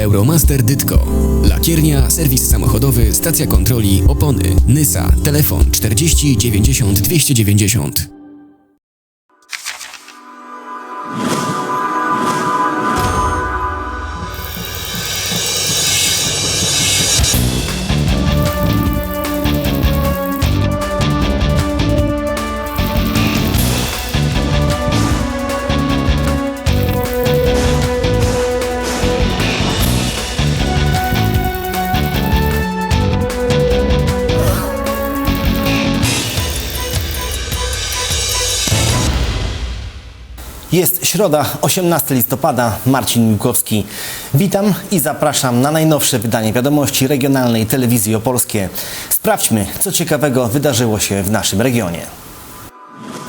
Euromaster Dytko. Lakiernia, serwis samochodowy, stacja kontroli, opony. Nysa. Telefon 40 90 290. Jest środa, 18 listopada, Marcin Miłkowski. Witam i zapraszam na najnowsze wydanie wiadomości regionalnej telewizji opolskie. Sprawdźmy, co ciekawego wydarzyło się w naszym regionie.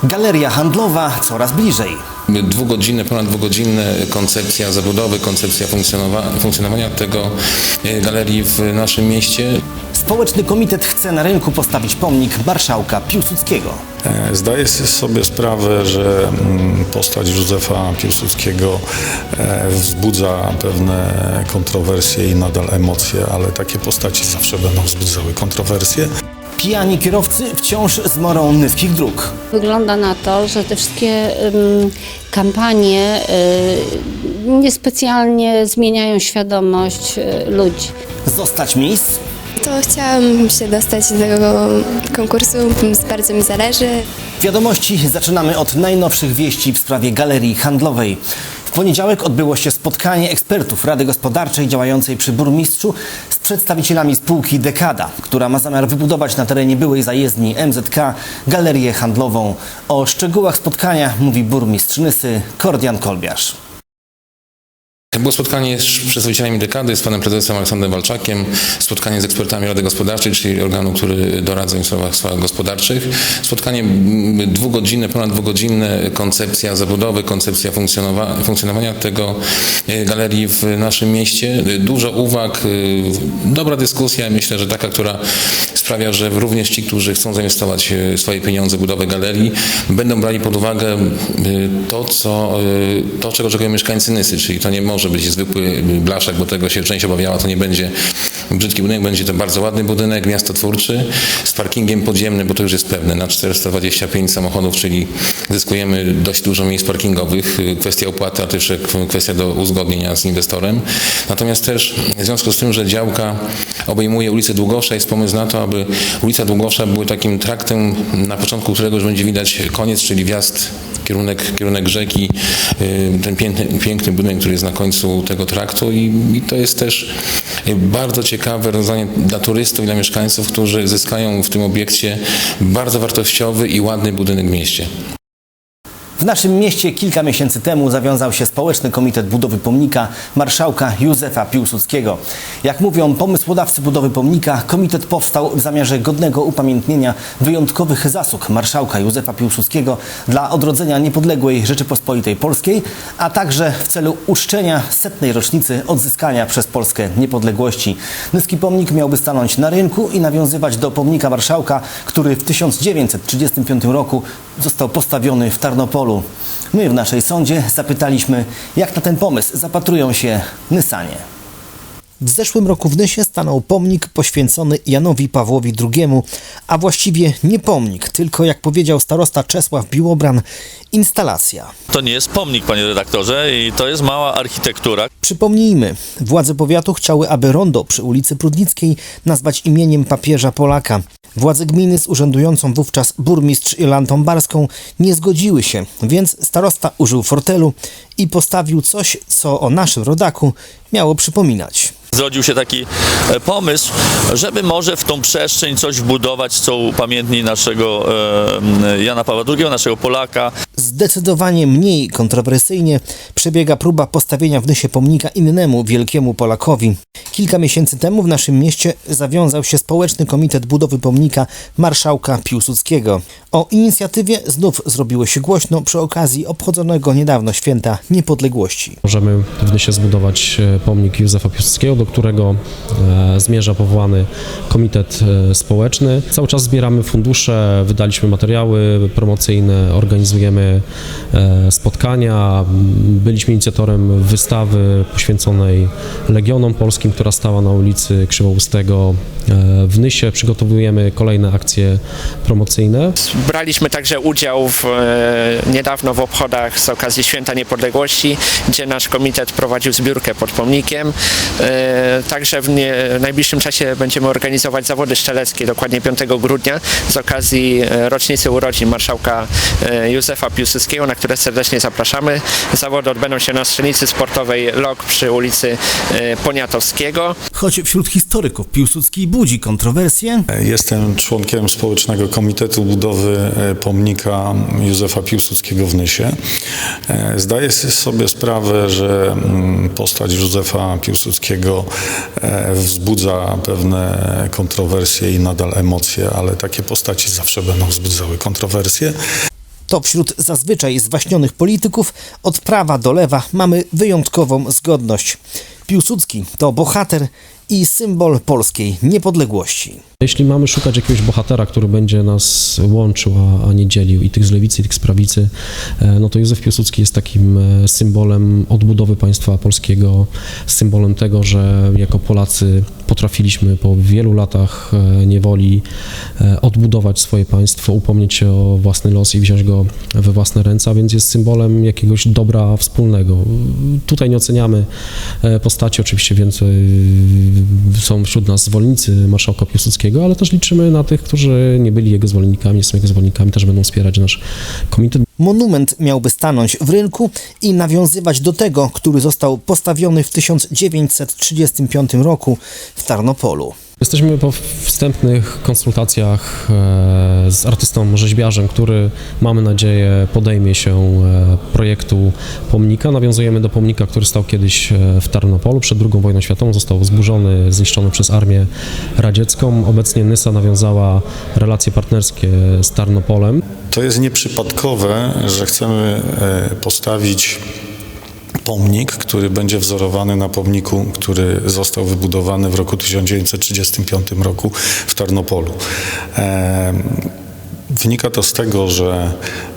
Galeria handlowa coraz bliżej. Dwugodzinne, ponad dwugodzinne koncepcja zabudowy, koncepcja funkcjonowa- funkcjonowania tego e, galerii w naszym mieście. Społeczny Komitet chce na rynku postawić pomnik marszałka Piłsudskiego. E, Zdaję sobie sprawę, że mm, postać Józefa Piłsudskiego e, wzbudza pewne kontrowersje i nadal emocje, ale takie postaci zawsze będą wzbudzały kontrowersje. Pijani kierowcy wciąż zmorą nyskich dróg. Wygląda na to, że te wszystkie ym, kampanie y, niespecjalnie zmieniają świadomość y, ludzi. Zostać miejsc, To chciałam się dostać do tego konkursu, bardzo mi zależy. Wiadomości zaczynamy od najnowszych wieści w sprawie galerii handlowej. W poniedziałek odbyło się spotkanie ekspertów Rady Gospodarczej działającej przy burmistrzu z przedstawicielami spółki Dekada, która ma zamiar wybudować na terenie byłej zajezdni MZK galerię handlową. O szczegółach spotkania mówi burmistrz Nysy Kordian Kolbiarz. Było spotkanie z przedstawicielami dekady, z panem prezesem Aleksandrem Walczakiem, spotkanie z ekspertami Rady Gospodarczej, czyli organu, który doradza w sprawach, sprawach gospodarczych. Spotkanie mm, dwugodzinne, ponad dwugodzinne, koncepcja zabudowy, koncepcja funkcjonowa- funkcjonowania tego e, galerii w naszym mieście. Dużo uwag, e, dobra dyskusja, myślę, że taka, która sprawia, że również ci, którzy chcą zainwestować e, swoje pieniądze w budowę galerii, będą brali pod uwagę e, to, co, e, to czego oczekują mieszkańcy Nysy, czyli to nie może być zwykły blaszak, bo tego się część obawiała, to nie będzie brzydki budynek, będzie to bardzo ładny budynek, miastotwórczy, z parkingiem podziemnym, bo to już jest pewne, na 425 samochodów, czyli zyskujemy dość dużo miejsc parkingowych. Kwestia opłaty, a też kwestia do uzgodnienia z inwestorem. Natomiast też w związku z tym, że działka obejmuje ulicę Długosza, jest pomysł na to, aby ulica Długosza była takim traktem, na początku którego już będzie widać koniec, czyli wjazd kierunek, kierunek rzeki, y, ten piękny, piękny budynek, który jest na końcu tego traktu i, i to jest też y, bardzo ciekawe rozwiązanie dla turystów i dla mieszkańców, którzy zyskają w tym obiekcie bardzo wartościowy i ładny budynek w mieście. W naszym mieście kilka miesięcy temu zawiązał się Społeczny Komitet Budowy Pomnika marszałka Józefa Piłsudskiego. Jak mówią pomysłodawcy budowy pomnika, komitet powstał w zamiarze godnego upamiętnienia wyjątkowych zasług marszałka Józefa Piłsudskiego dla odrodzenia niepodległej Rzeczypospolitej Polskiej, a także w celu uczczenia setnej rocznicy odzyskania przez Polskę niepodległości. Nyski pomnik miałby stanąć na rynku i nawiązywać do pomnika marszałka, który w 1935 roku został postawiony w Tarnopolu. My w naszej sądzie zapytaliśmy, jak na ten pomysł zapatrują się Nysanie. W zeszłym roku w Nysie stanął pomnik poświęcony Janowi Pawłowi II, a właściwie nie pomnik, tylko jak powiedział starosta Czesław Biłobran, instalacja. To nie jest pomnik, panie redaktorze, i to jest mała architektura. Przypomnijmy, władze powiatu chciały, aby rondo przy ulicy Prudnickiej nazwać imieniem papieża Polaka. Władze gminy z urzędującą wówczas burmistrz Jolantą Barską nie zgodziły się, więc starosta użył fortelu i postawił coś, co o naszym rodaku miało przypominać. Zrodził się taki e, pomysł, żeby może w tą przestrzeń coś wbudować, co upamiętni naszego e, Jana Pawła II, naszego Polaka. Zdecydowanie mniej kontrowersyjnie przebiega próba postawienia w Nysie pomnika innemu wielkiemu Polakowi. Kilka miesięcy temu w naszym mieście zawiązał się Społeczny Komitet Budowy Pomnika Marszałka Piłsudskiego. O inicjatywie znów zrobiło się głośno przy okazji obchodzonego niedawno Święta Niepodległości. Możemy w Nysie zbudować e, pomnik Józefa Piłsudskiego, do którego e, zmierza powołany komitet e, społeczny. Cały czas zbieramy fundusze, wydaliśmy materiały promocyjne, organizujemy spotkania. Byliśmy inicjatorem wystawy poświęconej Legionom Polskim, która stała na ulicy Krzywoustego e, w Nysie. Przygotowujemy kolejne akcje promocyjne. Braliśmy także udział w, e, niedawno w obchodach z okazji Święta Niepodległości, gdzie nasz komitet prowadził zbiórkę pod pomnikiem. E, Także w najbliższym czasie będziemy organizować zawody szczeleckie, dokładnie 5 grudnia, z okazji e, rocznicy urodzin marszałka e, Józefa Piłsudskiego, na które serdecznie zapraszamy. Zawody odbędą się na strzelnicy sportowej LOK przy ulicy e, Poniatowskiego. Choć wśród historyków Piłsudski budzi kontrowersje, Jestem członkiem Społecznego Komitetu Budowy e, Pomnika Józefa Piłsudskiego w Nysie. E, Zdaję sobie sprawę, że mm, postać Józefa Piłsudskiego wzbudza pewne kontrowersje i nadal emocje, ale takie postaci zawsze będą wzbudzały kontrowersje. To wśród zazwyczaj zwaśnionych polityków od prawa do lewa mamy wyjątkową zgodność. Piłsudski to bohater i symbol polskiej niepodległości. Jeśli mamy szukać jakiegoś bohatera, który będzie nas łączył, a, a nie dzielił, i tych z lewicy, i tych z prawicy, e, no to Józef Piłsudski jest takim e, symbolem odbudowy państwa polskiego, symbolem tego, że jako Polacy potrafiliśmy po wielu latach e, niewoli odbudować swoje państwo, upomnieć się o własny los i wziąć go we własne ręce, a więc jest symbolem jakiegoś dobra wspólnego. Tutaj nie oceniamy postaci, oczywiście więcej są wśród nas zwolennicy marszałka Piłsudskiego, ale też liczymy na tych, którzy nie byli jego zwolennikami, nie są jego zwolennikami, też będą wspierać nasz komitet. Monument miałby stanąć w rynku i nawiązywać do tego, który został postawiony w 1935 roku w Tarnopolu. Jesteśmy po wstępnych konsultacjach e, z artystą rzeźbiarzem, który mamy nadzieję podejmie się e, projektu pomnika. Nawiązujemy do pomnika, który stał kiedyś e, w Tarnopolu przed II wojną światową. Został zburzony, zniszczony przez armię radziecką. Obecnie Nysa nawiązała relacje partnerskie z Tarnopolem. To jest nieprzypadkowe, że chcemy postawić pomnik, który będzie wzorowany na pomniku, który został wybudowany w roku 1935 roku w Tarnopolu. Wynika to z tego, że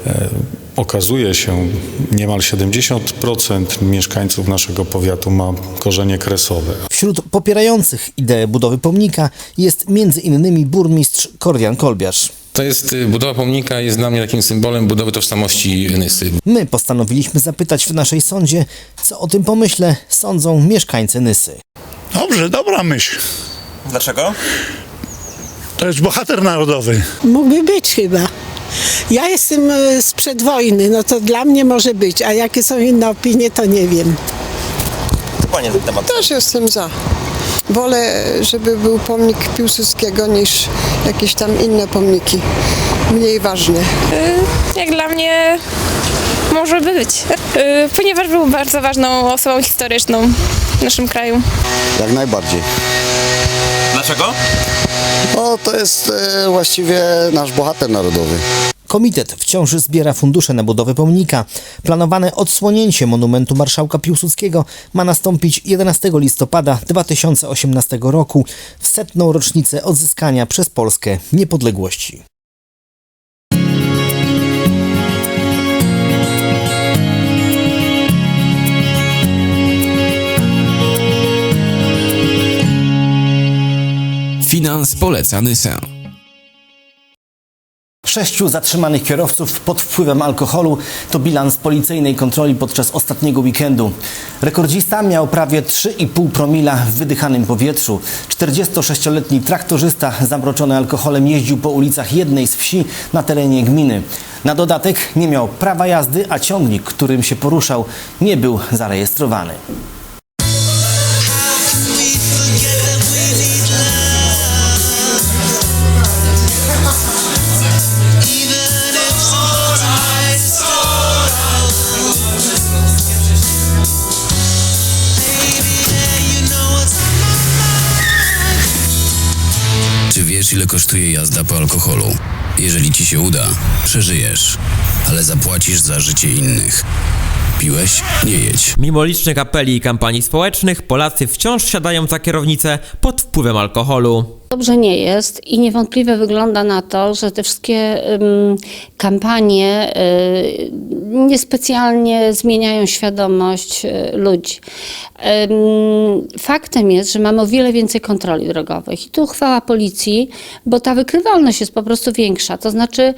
e, okazuje się, niemal 70% mieszkańców naszego powiatu ma korzenie kresowe, Wśród popierających ideę budowy pomnika jest innymi burmistrz Kordian Kolbiarz. To jest, y, budowa pomnika jest dla mnie takim symbolem budowy tożsamości Nysy. My postanowiliśmy zapytać w naszej sądzie, co o tym pomyśle sądzą mieszkańcy Nysy. Dobrze, dobra myśl. Dlaczego? To jest bohater narodowy. Mógłby być chyba. Ja jestem e, sprzed wojny, no to dla mnie może być, a jakie są inne opinie, to nie wiem. Panie na ten temat. Też jestem za. Wolę, żeby był pomnik Piłsudskiego niż jakieś tam inne pomniki. Mniej ważne. Jak dla mnie może by być, Yy, ponieważ był bardzo ważną osobą historyczną w naszym kraju. Jak najbardziej. Dlaczego? No to jest e, właściwie nasz bohater narodowy. Komitet wciąż zbiera fundusze na budowę pomnika. Planowane odsłonięcie monumentu marszałka Piłsudskiego ma nastąpić 11 listopada 2018 roku w setną rocznicę odzyskania przez Polskę niepodległości. Finans poleca Nysę. Sześciu zatrzymanych kierowców pod wpływem alkoholu to bilans policyjnej kontroli podczas ostatniego weekendu. Rekordzista miał prawie 3,5 promila w wydychanym powietrzu. 46-letni traktorzysta zamroczony alkoholem jeździł po ulicach jednej z wsi na terenie gminy. Na dodatek nie miał prawa jazdy, a ciągnik, którym się poruszał, nie był zarejestrowany. Kosztuje jazda po alkoholu? Jeżeli ci się uda, przeżyjesz, ale zapłacisz za życie innych. piłeś? Nie jedź. Mimo licznych apeli i kampanii społecznych, Polacy wciąż siadają za kierownicę pod wpływem alkoholu. Dobrze nie jest i niewątpliwie wygląda na to, że te wszystkie kampanie y, niespecjalnie zmieniają świadomość y, ludzi. Faktem jest, że mamy o wiele więcej kontroli drogowych i tu chwała policji, bo ta wykrywalność jest po prostu większa. To znaczy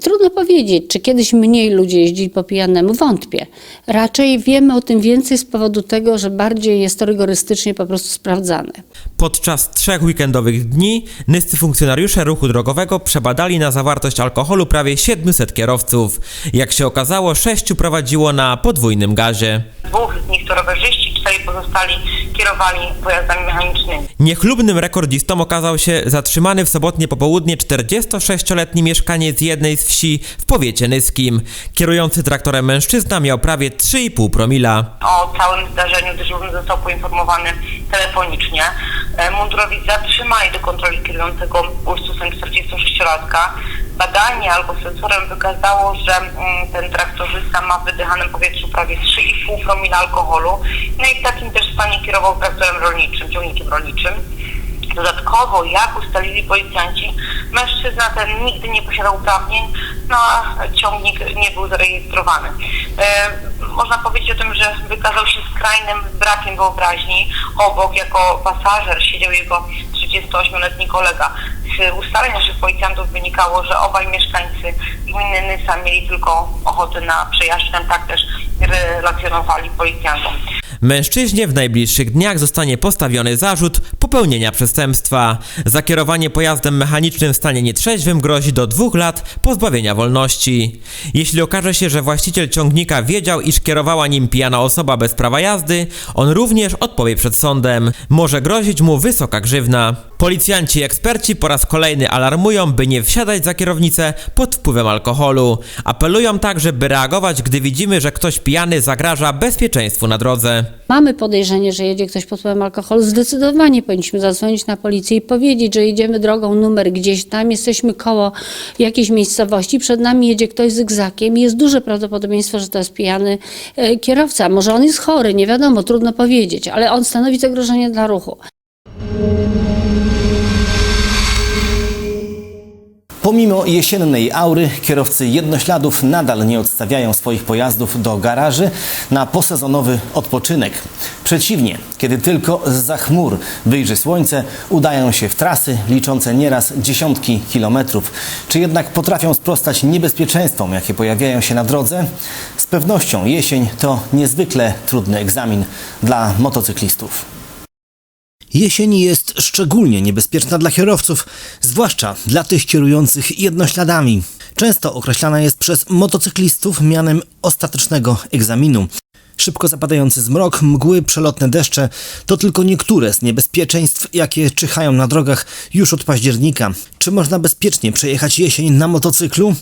trudno powiedzieć, czy kiedyś mniej ludzie jeździli po pijanemu. Wątpię. Raczej wiemy o tym więcej z powodu tego, że bardziej jest to rygorystycznie po prostu sprawdzane. Podczas trzech weekendowych dni nyscy funkcjonariusze ruchu drogowego przebadali na zawartość alkoholu prawie 700 kierowców. Jak się okazało, sześciu prowadziło na podwójnym gazie. Dwóch z nich to rowerzyści, czterej pozostali kierowali pojazdami mechanicznymi. Niechlubnym rekordzistą okazał się zatrzymany w sobotnie popołudnie 46-letni mieszkaniec jednej z wsi w powiecie nyskim. Kierujący traktorem mężczyzna miał prawie 3,5 promila. O całym zdarzeniu dyżurny został poinformowany telefonicznie. E, Mundurowi zatrzymali do kontroli kierującego Ursusem 46-latka. Badanie albo sensorem wykazało, że mm, ten traktorzysta ma w wydychanym powietrzu prawie 3,5 promila alkoholu. No i w takim też stanie kierował traktorem rolniczym, ciągnikiem rolniczym. Dodatkowo, jak ustalili policjanci, mężczyzna ten nigdy nie posiadał uprawnień, no a ciągnik nie był zarejestrowany. E, można powiedzieć o tym, że wykazał się skrajnym brakiem wyobraźni. Obok jako pasażer siedział jego 38-letni kolega. Z ustaleń naszych policjantów wynikało, że obaj mieszkańcy gminy Nysa mieli tylko ochotę na przejażdżkę, tak też relacjonowali policjantom. Mężczyźnie w najbliższych dniach zostanie postawiony zarzut popełnienia przestępstwa. Za kierowanie pojazdem mechanicznym w stanie nietrzeźwym grozi do dwóch lat pozbawienia wolności. Jeśli okaże się, że właściciel ciągnika wiedział, iż kierowała nim pijana osoba bez prawa jazdy, on również odpowie przed sądem. Może grozić mu wysoka grzywna. Policjanci i eksperci po raz kolejny alarmują, by nie wsiadać za kierownicę pod wpływem alkoholu. Apelują także, by reagować, gdy widzimy, że ktoś pijany zagraża bezpieczeństwu na drodze. Mamy podejrzenie, że jedzie ktoś pod wpływem alkoholu, zdecydowanie powinniśmy zadzwonić na policję i powiedzieć, że jedziemy drogą numer gdzieś tam, jesteśmy koło jakiejś miejscowości, przed nami jedzie ktoś zygzakiem i jest duże prawdopodobieństwo, że to jest pijany e, kierowca. Może on jest chory, nie wiadomo, trudno powiedzieć, ale on stanowi zagrożenie dla ruchu. Pomimo jesiennej aury, kierowcy jednośladów nadal nie odstawiają swoich pojazdów do garaży na posezonowy odpoczynek. Przeciwnie, kiedy tylko zza chmur wyjrzy słońce, udają się w trasy liczące nieraz dziesiątki kilometrów. Czy jednak potrafią sprostać niebezpieczeństwom, jakie pojawiają się na drodze? Z pewnością jesień to niezwykle trudny egzamin dla motocyklistów. Jesień jest szczególnie niebezpieczna dla kierowców, zwłaszcza dla tych kierujących jednośladami. Często określana jest przez motocyklistów mianem ostatecznego egzaminu. Szybko zapadający zmrok, mgły, przelotne deszcze to tylko niektóre z niebezpieczeństw, jakie czyhają na drogach już od października. Czy można bezpiecznie przejechać jesień na motocyklu?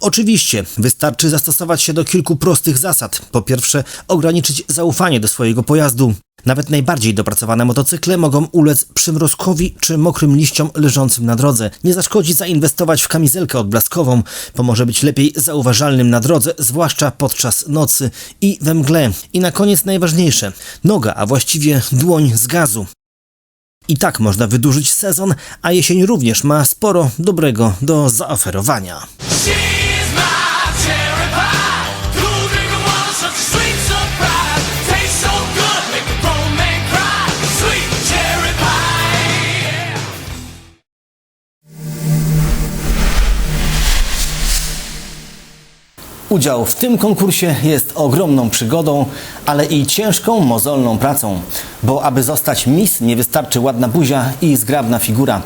Oczywiście, wystarczy zastosować się do kilku prostych zasad. Po pierwsze, ograniczyć zaufanie do swojego pojazdu. Nawet najbardziej dopracowane motocykle mogą ulec przymrozkowi czy mokrym liściom leżącym na drodze. Nie zaszkodzi zainwestować w kamizelkę odblaskową, pomoże być lepiej zauważalnym na drodze, zwłaszcza podczas nocy i we mgle. I na koniec najważniejsze, noga, a właściwie dłoń z gazu. I tak można wydłużyć sezon, a jesień również ma sporo dobrego do zaoferowania. Udział w tym konkursie jest ogromną przygodą, ale i ciężką, mozolną pracą, bo aby zostać Miss nie wystarczy ładna buzia i zgrabna figura.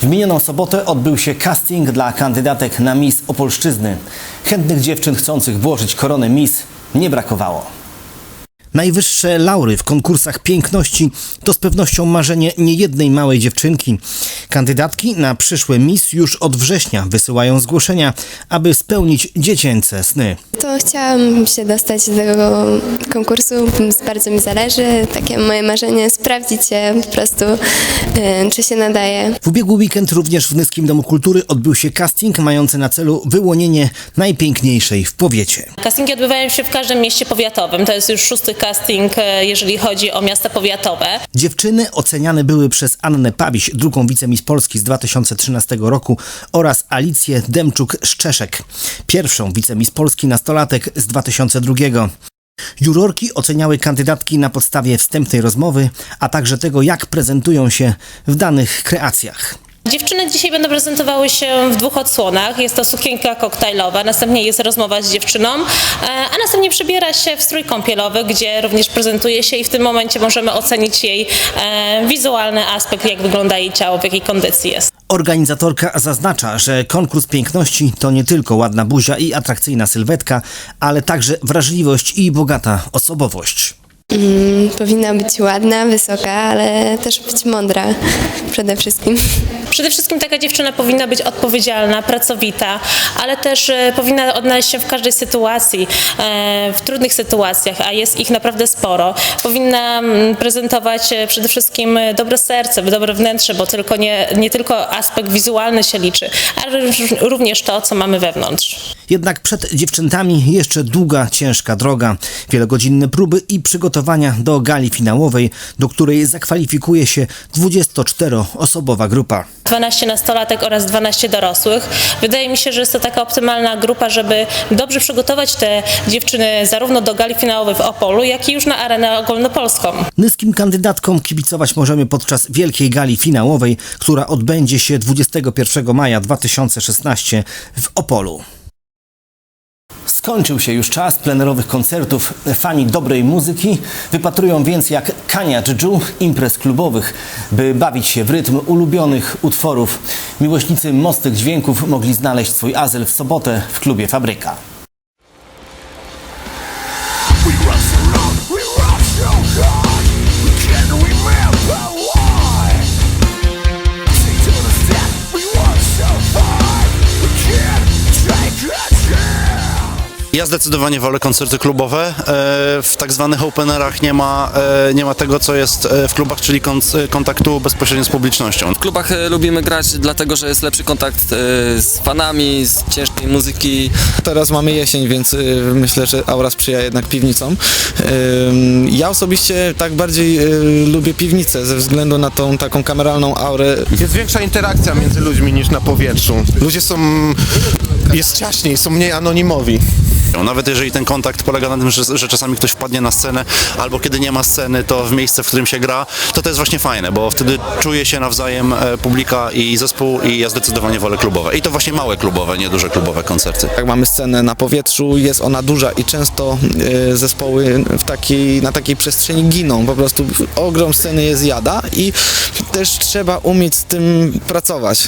W minioną sobotę odbył się casting dla kandydatek na Miss Opolszczyzny. Chętnych dziewczyn chcących włożyć koronę Miss nie brakowało. Najwyższe laury w konkursach piękności to z pewnością marzenie niejednej małej dziewczynki. Kandydatki na przyszłe Miss już od września wysyłają zgłoszenia, aby spełnić dziecięce sny. To chciałam się dostać do tego konkursu, bardzo mi zależy. Takie moje marzenie, sprawdzić się po prostu, y, czy się nadaje. W ubiegły weekend również w Nyskim Domu Kultury odbył się casting mający na celu wyłonienie najpiękniejszej w powiecie. Castingi odbywają się w każdym mieście powiatowym. To jest już szósty casting, e, jeżeli chodzi o miasta powiatowe. Dziewczyny oceniane były przez Annę Pawiś, drugą wicemis Polski z 2013 roku oraz Alicję Demczuk-Szczeszek, pierwszą wicemis Polski nastolatek z 2002. Jurorki oceniały kandydatki na podstawie wstępnej rozmowy, a także tego, jak prezentują się w danych kreacjach. Dziewczyny dzisiaj będą prezentowały się w dwóch odsłonach. Jest to sukienka koktajlowa, następnie jest rozmowa z dziewczyną, e, a następnie przebiera się w strój kąpielowy, gdzie również prezentuje się i w tym momencie możemy ocenić jej e, wizualny aspekt, jak wygląda jej ciało, w jakiej kondycji jest. Organizatorka zaznacza, że konkurs piękności to nie tylko ładna buzia i atrakcyjna sylwetka, ale także wrażliwość i bogata osobowość. Mm, powinna być ładna, wysoka, ale też być mądra przede wszystkim. Przede wszystkim taka dziewczyna powinna być odpowiedzialna, pracowita, ale też e, powinna odnaleźć się w każdej sytuacji, e, w trudnych sytuacjach, a jest ich naprawdę sporo. Powinna mm, prezentować e, przede wszystkim e, dobre serce, dobre wnętrze, bo tylko nie, nie tylko aspekt wizualny się liczy, ale również- również to, co mamy wewnątrz. Jednak przed dziewczętami jeszcze długa, ciężka droga, wielogodzinne próby i przygotowania do gali finałowej, do której zakwalifikuje się 24-osobowa grupa. 12 nastolatek oraz 12 dorosłych. Wydaje mi się, że jest to taka optymalna grupa, żeby dobrze przygotować te dziewczyny zarówno do gali finałowej w Opolu, jak i już na arenę ogólnopolską. Nyskim kandydatkom kibicować możemy podczas wielkiej gali finałowej, która odbędzie się 21 maja 2016 w Opolu. Skończył się już czas plenerowych koncertów. Fani dobrej muzyki wypatrują więc jak Kania Dżdżu imprez klubowych, by bawić się w rytm ulubionych utworów. Miłośnicy mocnych dźwięków mogli znaleźć swój azyl w sobotę w klubie Fabryka. Ja zdecydowanie wolę koncerty klubowe. E, W tak zwanych openerach nie ma, e, nie ma tego, co jest e, w klubach, czyli kon- kontaktu bezpośrednio z publicznością. W klubach lubimy grać dlatego, że jest lepszy kontakt z fanami, z ciężkiej muzyki. Teraz mamy jesień, więc myślę, że aura sprzyja jednak piwnicom. Ja osobiście tak bardziej lubię piwnicę ze względu na tą taką kameralną aurę. Jest większa interakcja między ludźmi niż na powietrzu. Ludzie są... jest ciaśniej, są mniej anonimowi. Nawet jeżeli ten kontakt polega na tym, że, że czasami ktoś wpadnie na scenę, albo kiedy nie ma sceny, to w miejsce, w którym się gra, to to jest właśnie fajne, bo wtedy czuje się nawzajem e, publika i zespół i ja zdecydowanie wolę klubowe. I to właśnie małe klubowe, nie duże klubowe koncerty. Jak mamy scenę na powietrzu, jest ona duża i często y, zespoły w takiej, na takiej przestrzeni giną. Po prostu ogrom sceny jest jada i też trzeba umieć z tym pracować.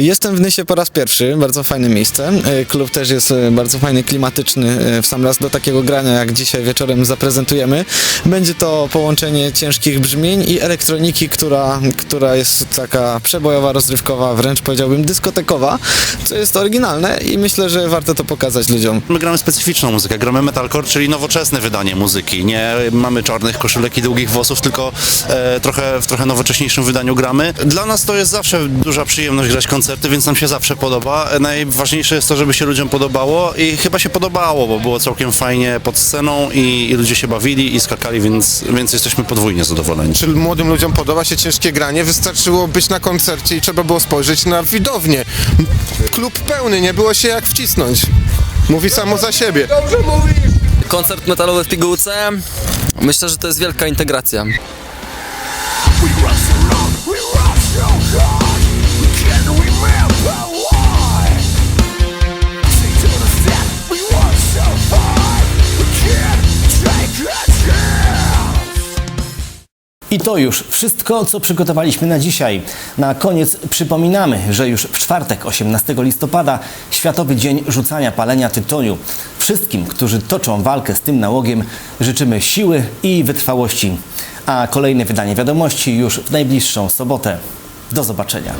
Jestem w Nysie po raz pierwszy, bardzo fajne miejsce. E, Klub też jest e, bardzo fajny, klimatyczny e, w sam raz do takiego grania, jak dzisiaj wieczorem zaprezentujemy. Będzie to połączenie ciężkich brzmień i elektroniki, która, która jest taka przebojowa, rozrywkowa, wręcz powiedziałbym dyskotekowa, co jest oryginalne i myślę, że warto to pokazać ludziom. My gramy specyficzną muzykę, gramy metalcore, czyli nowoczesne wydanie muzyki. Nie mamy czarnych koszulek i długich włosów, tylko e, trochę w trochę nowocześniejszym wydaniu gramy. Dla nas to jest zawsze duża przyjemność grać koncerty, więc nam się zawsze podoba. Najważniejsze jest to, żeby się ludziom podobało i chyba się podobało, bo było całkiem fajnie pod sceną i, i ludzie się bawili i skakali, więc, więc jesteśmy podwójnie zadowoleni. Czy młodym ludziom podoba się ciężkie granie? Wystarczyło być na koncercie i trzeba było spojrzeć na widownię. Klub pełny, nie było się jak wcisnąć. Mówi samo za siebie. Koncert metalowy w pigułce. Myślę, że to jest wielka integracja. To już wszystko, co przygotowaliśmy na dzisiaj. Na koniec przypominamy, że już w czwartek, 18 listopada, Światowy Dzień Rzucania Palenia Tytoniu. Wszystkim, którzy toczą walkę z tym nałogiem, życzymy siły i wytrwałości. A kolejne wydanie wiadomości już w najbliższą sobotę. Do zobaczenia.